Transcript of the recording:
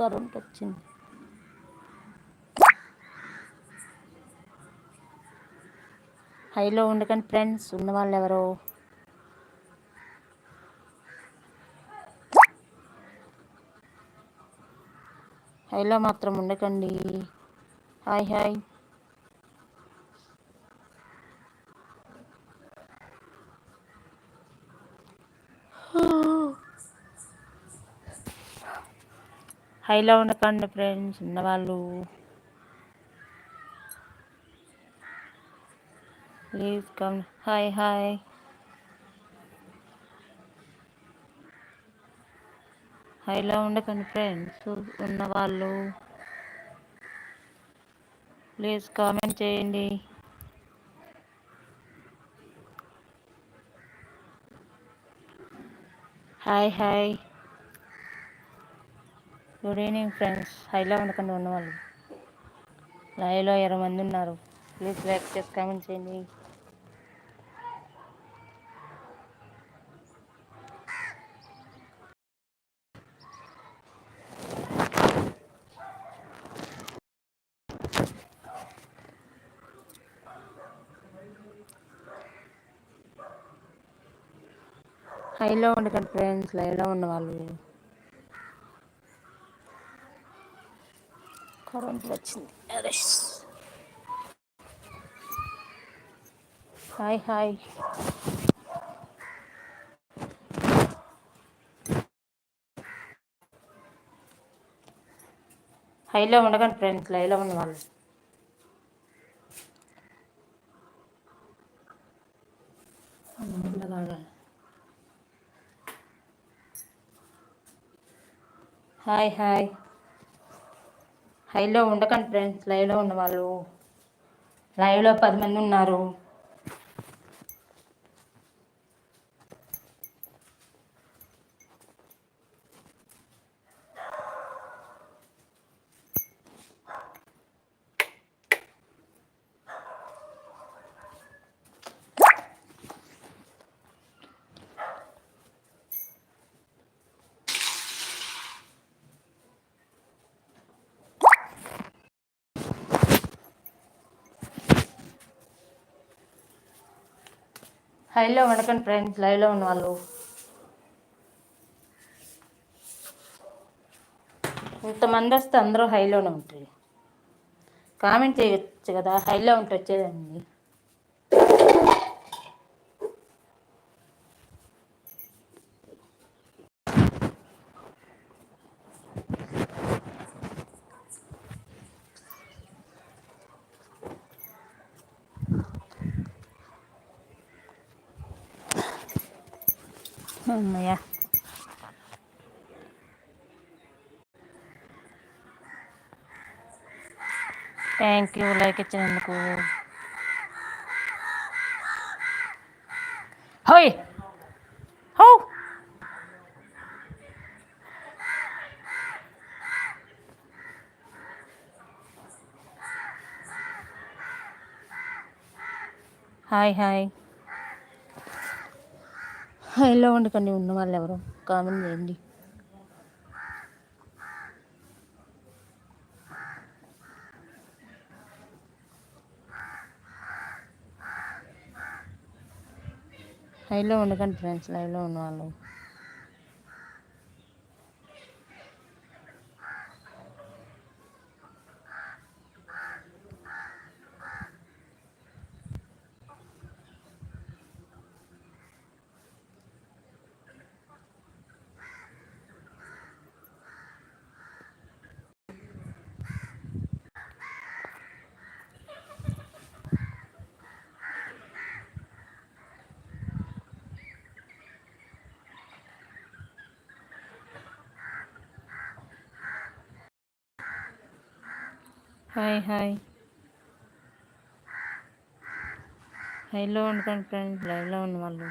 Current వచ్చింది హైలో ఉండకండి ఫ్రెండ్స్ ఉన్న వాళ్ళు ఎవరో హైలో మాత్రం ఉండకండి. Hi hi. హైలో ఉండకండి ఫ్రెండ్స్ ఉన్నవాళ్ళు. ప్లీజ్ కమ్ హాయ్ హాయ్ హైలో ఉండకండి ఫ్రెండ్స్ ఉన్నవాళ్ళు. ప్లీజ్ కామెంట్ చేయండి. Hi hi good evening friends హైలో ఉండకుండా ఉన్నవాళ్ళు లైవ్లో ఇరవై మంది ఉన్నారు. ప్లీజ్ లైక్ చేసి కామెంట్ చేయండి. హైలో ఉండకండి ఫ్రెండ్స్ లైవ్లో ఉన్నవాళ్ళు కరెంట్ వచ్చింది హాయ్ హాయ్ హైలో ఉండకండి ఫ్రెండ్స్ లైవ్లో ఉన్న వాళ్ళు హాయ్ హాయ్ హైలో ఉండకండి ఫ్రెండ్స్ లైవ్లో ఉన్న వాళ్ళు లైవ్లో పది మంది ఉన్నారు. హైలో ఉండకండి ఫ్రెండ్స్ లైవ్లో ఉన్న వాళ్ళు. ఇంతమంది వస్తే అందరూ హైలోనే ఉంటుంది కామెంట్ చేయవచ్చు కదా హైలో ఉంటే వచ్చేదండి. అమ్మయ్య థ్యాంక్ యూ లైక్ ఇచ్చినందుకు హోయ్ హో హాయ్ హాయ్ హైలో ఉండకండి ఉన్న వాళ్ళు ఎవరు కామెంట్ చేయండి హైలో ఉండకండి ఫ్రెండ్స్ లైవ్లో ఉన్న హాయ్ హాయ్. హైలో అనుకోండి ఫ్రెండ్స్ లైవ్లో ఉన్న వాళ్ళు.